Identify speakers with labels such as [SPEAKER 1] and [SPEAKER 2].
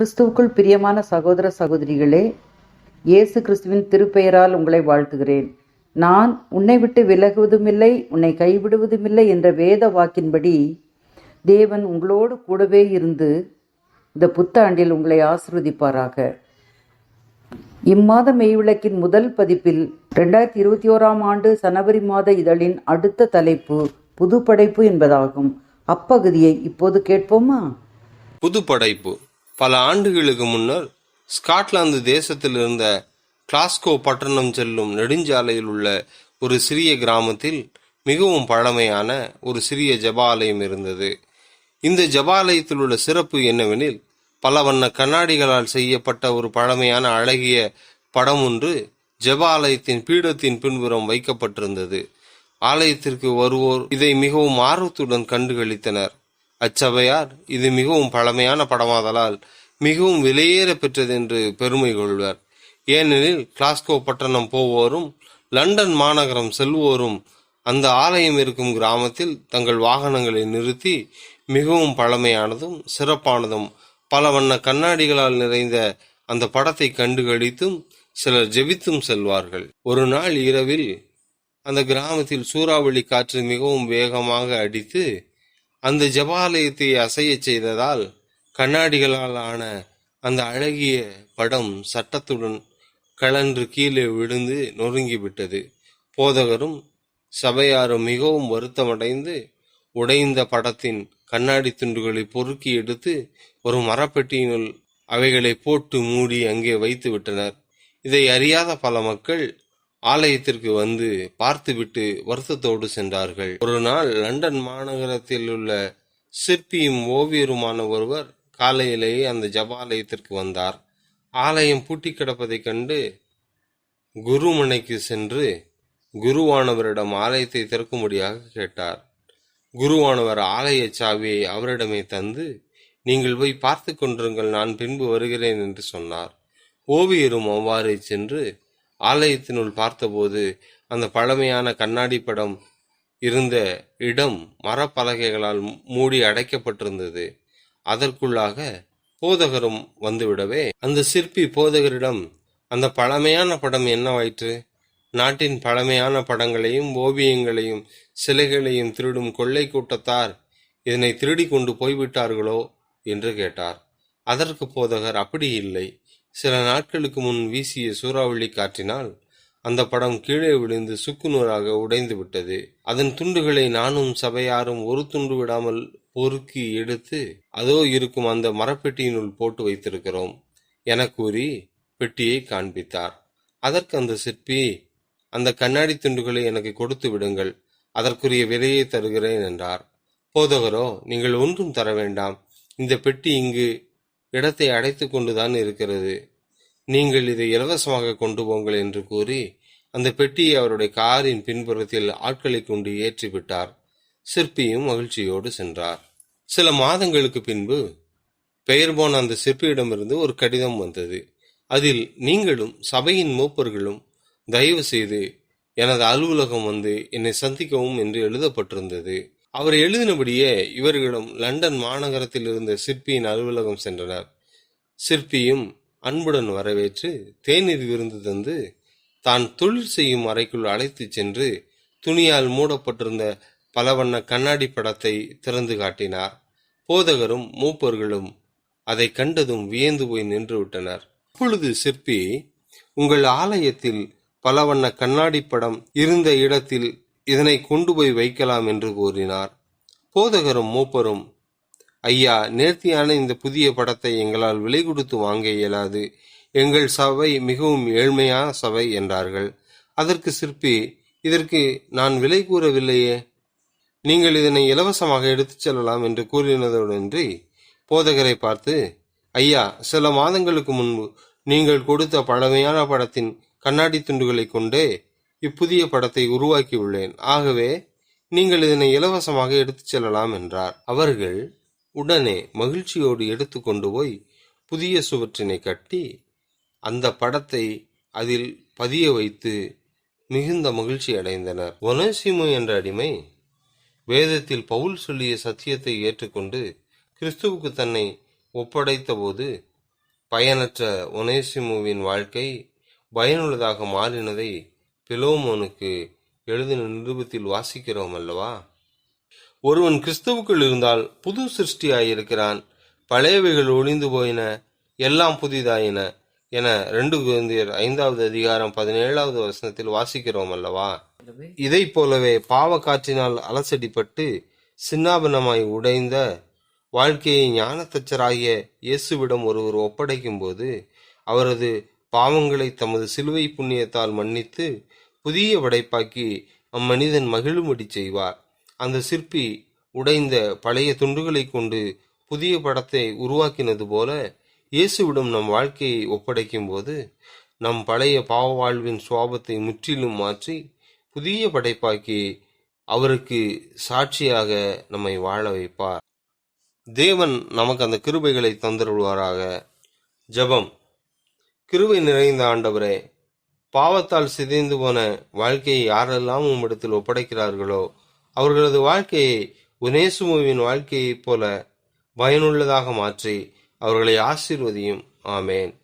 [SPEAKER 1] கிறிஸ்துவுக்குள் பிரியமான சகோதர சகோதரிகளே இயேசு கிறிஸ்துவின் திருப்பெயரால் உங்களை வாழ்த்துகிறேன். நான் உன்னை விட்டு விலகுவதுமில்லை உன்னை கைவிடுவதுமில்லை என்ற வேத வாக்கின்படி தேவன் உங்களோடு கூடவே இருந்து இந்த புத்தாண்டில் உங்களை ஆசிர்வதிப்பாராக. இம்மாத மெய்விளக்கின் முதல் பதிப்பில் ரெண்டாயிரத்தி இருபத்தி ஓராம் ஆண்டு சனவரி மாத இதழின் அடுத்த தலைப்பு புது படைப்பு என்பதாகும். அப்பகுதியை இப்போது கேட்போமா?
[SPEAKER 2] புதுப்படைப்பு. பல ஆண்டுகளுக்கு முன்னர் ஸ்காட்லாந்து தேசத்தில் இருந்த கிளாஸ்கோ பட்டணம் செல்லும் நெடுஞ்சாலையில் உள்ள ஒரு சிறிய கிராமத்தில் மிகவும் பழமையான ஒரு சிறிய ஜபாலயம் இருந்தது. இந்த ஜபாலயத்தில் உள்ள சிறப்பு என்னவெனில் பல வண்ண கண்ணாடிகளால் செய்யப்பட்ட ஒரு பழமையான அழகிய படம் ஒன்று ஜபாலயத்தின் பீடத்தின் பின்புறம் வைக்கப்பட்டிருந்தது. ஆலயத்திற்கு வருவோர் இதை மிகவும் ஆர்வத்துடன் கண்டுகளித்தனர். அச்சபையார் இது மிகவும் பழமையான படமாதலால் மிகவும் விலையேற பெற்றது என்று பெருமை கொள்வர். ஏனெனில் கிளாஸ்கோ பட்டணம் போவோரும் லண்டன் மாநகரம் செல்வோரும் அந்த ஆலயம் இருக்கும் கிராமத்தில் தங்கள் வாகனங்களை நிறுத்தி மிகவும் பழமையானதும் சிறப்பானதும் பல வண்ண கண்ணாடிகளால் நிறைந்த அந்த படத்தை கண்டுகளித்தும் சிலர் ஜெபித்தும் செல்வார்கள். ஒரு நாள் இரவில் அந்த கிராமத்தில் சூறாவளி காற்று மிகவும் வேகமாக அடித்து அந்த ஜபாலயத்தை அசையச் செய்ததால் கண்ணாடிகளால் ஆன அந்த அழகிய படம் சட்டத்துடன் கழன்று கீழே விழுந்து நொறுங்கிவிட்டது. போதகரும் சபையாரும் மிகவும் வருத்தமடைந்து உடைந்த படத்தின் கண்ணாடி துண்டுகளை பொறுக்கி எடுத்து ஒரு மரப்பெட்டியினுள் அவைகளை போட்டு மூடி அங்கே வைத்து விட்டனர் இதை அறியாத பல மக்கள் ஆலயத்திற்கு வந்து பார்த்துவிட்டு வருத்தத்தோடு சென்றார்கள். ஒரு நாள் லண்டன் மாநகரத்தில் உள்ள சிற்பியும் ஓவியருமான ஒருவர் காலையிலேயே அந்த ஜபாலயத்திற்கு வந்தார். ஆலயம் பூட்டி கிடப்பதைக் கண்டு குருமனைக்கு சென்று குருவானவரிடம் ஆலயத்தை திறக்கும்படியாக கேட்டார். குருவானவர் ஆலய சாவியை அவரிடமே தந்து நீங்கள் போய் பார்த்து கொண்டிருங்கள் நான் பின்பு வருகிறேன் என்று சொன்னார். ஓவியரும் அவ்வாறே சென்று ஆலயத்தினுள் பார்த்தபோது அந்த பழமையான கண்ணாடி படம் இருந்த இடம் மரப்பலகைகளால் மூடி அடைக்கப்பட்டிருந்தது. அதற்குள்ளாக போதகரும் வந்துவிடவே. அந்த சிற்பி போதகரிடம் அந்த பழமையான படம் என்னவாயிற்று? நாட்டின் பழமையான படங்களையும் ஓவியங்களையும் சிலைகளையும் திருடும் கொள்ளை கூட்டத்தார் இதனை திருடி கொண்டு போய்விட்டார்களோ? என்று கேட்டார். அதற்கு போதகர் அப்படி இல்லை. சில நாட்களுக்கு முன் வீசிய சூறாவளி காற்றினால் அந்த படம் கீழே விழுந்து சுக்குநூறாக உடைந்து விட்டது. அதன் துண்டுகளை நானும் சபையாரும் ஒரு துண்டு விடாமல் பொறுக்கி எடுத்து அதோ இருக்கும் அந்த மரப்பெட்டியினுள் போட்டு வைத்திருக்கிறோம் என கூறி பெட்டியை காண்பித்தார். அதற்கு அந்த சிற்பி அந்த கண்ணாடி துண்டுகளை எனக்கு கொடுத்து விடுங்கள் அதற்குரிய விலையை தருகிறேன் என்றார். போதகரோ நீங்கள் ஒன்றும் தர வேண்டாம். இந்த பெட்டி இங்கு இடத்தை அடைத்து கொண்டுதான் இருக்கிறது. நீங்கள் இதை இலவசமாக கொண்டு போங்கள் என்று கூறி அந்த பெட்டியை அவருடைய காரின் பின்புறத்தில் ஆட்களை கொண்டு ஏற்றிவிட்டார். சிற்பியும் மகிழ்ச்சியோடு சென்றார். சில மாதங்களுக்கு பின்பு பெயர் போன அந்த சிற்பியிடமிருந்து ஒரு கடிதம் வந்தது. அதில் நீங்களும் சபையின் மூப்பர்களும் தயவு செய்து எனது அலுவலகம் வந்து என்னை சந்திக்கவும் என்று எழுதப்பட்டிருந்தது. அவர் எழுதினபடியே இவர்களும் லண்டன் மாநகரத்தில் இருந்த சிற்பியின் அலுவலகம் சென்றனர். சிற்பியும் அன்புடன் வரவேற்று தேநீர் விருந்து தந்து தான் தொழில் செய்யும் அறைக்குள் அழைத்துச் சென்று துணியால் மூடப்பட்டிருந்த பல வண்ண கண்ணாடி படத்தை திறந்து காட்டினார். போதகரும் மூப்பர்களும் அதை கண்டதும் வியந்து போய் நின்று விட்டனர். அப்பொழுது சிற்பி உங்கள் ஆலயத்தில் பல வண்ண கண்ணாடி படம் இருந்த இடத்தில் இதனை கொண்டு போய் வைக்கலாம் என்று கூறினார். போதகரும் மூப்பரும் ஐயா நேர்த்தியான இந்த புதிய படத்தை எங்களால் விலை கொடுத்து வாங்க இயலாது. எங்கள் சபை மிகவும் ஏழ்மையான சபை என்றார்கள். அதற்கு சிற்பி இதற்கு நான் விலை கூறவில்லையே. நீங்கள் இதனை இலவசமாக எடுத்துச் செல்லலாம் என்று கூறினதோடின்றி போதகரை பார்த்து ஐயா சில மாதங்களுக்கு முன்பு நீங்கள் கொடுத்த பழமையான படத்தின் கண்ணாடி துண்டுகளை கொண்டே இப்புதிய படத்தை உருவாக்கியுள்ளேன். ஆகவே நீங்கள் இதனை இலவசமாக எடுத்துச் செல்லலாம் என்றார். அவர்கள் உடனே மகிழ்ச்சியோடு எடுத்து கொண்டு போய் புதிய சுவற்றினை கட்டி அந்த படத்தை அதில் பதிய வைத்து மிகுந்த மகிழ்ச்சி அடைந்தனர். ஒனசிமு என்ற அடிமை வேதத்தில் பவுல் சொல்லிய சத்தியத்தை ஏற்றுக்கொண்டு கிறிஸ்துவுக்கு தன்னை ஒப்படைத்தபோது பயனற்ற ஒனேசிமுவின் வாழ்க்கை பயனுள்ளதாக மாறினதை பிலோமோனுக்கு எழுதின நிருபத்தில் வாசிக்கிறோம் அல்லவா? ஒருவன் கிறிஸ்துவுக்குள் இருந்தால் புது சிருஷ்டியாயிருக்கிறான். பழையவைகள் ஒளிந்து போயின எல்லாம் புதிதாயின என ரெண்டு குழந்தையர் ஐந்தாவது அதிகாரம் பதினேழாவது வசனத்தில் வாசிக்கிறோம் அல்லவா? இதைப் போலவே பாவ காற்றினால் அலசடிப்பட்டு சின்னாபனமாய் உடைந்த வாழ்க்கையை ஞானத்தச்சராகிய இயேசுவிடம் ஒருவர் ஒப்படைக்கும் போது அவரது பாவங்களை தமது சிலுவை புண்ணியத்தால் மன்னித்து புதிய படைப்பாக்கி அம்மனிதன் மகிழும்படி செய்வார். அந்த சிற்பி உடைந்த பழைய துண்டுகளை கொண்டு புதிய படத்தை உருவாக்கினது போல இயேசுவிடம் நம் வாழ்க்கையை ஒப்படைக்கும் போது நம் பழைய பாவ வாழ்வின் சுவாபத்தை முற்றிலும் மாற்றி புதிய படைப்பாக்கி அவருக்கு சாட்சியாக நம்மை வாழ வைப்பார். தேவன் நமக்கு அந்த கிருபைகளை தந்தருள்வாராக. ஜெபம். கிருவை நிறைந்த ஆண்டவரே பாவத்தால் சிதைந்து போன வாழ்க்கையை யாரெல்லாம் உம்மிடத்தில் ஒப்படைக்கிறார்களோ அவர்களது வாழ்க்கையை உனேசுமுவின் வாழ்க்கையைப் போல பயனுள்ளதாக மாற்றி அவர்களை ஆசீர்வதியும். ஆமேன்.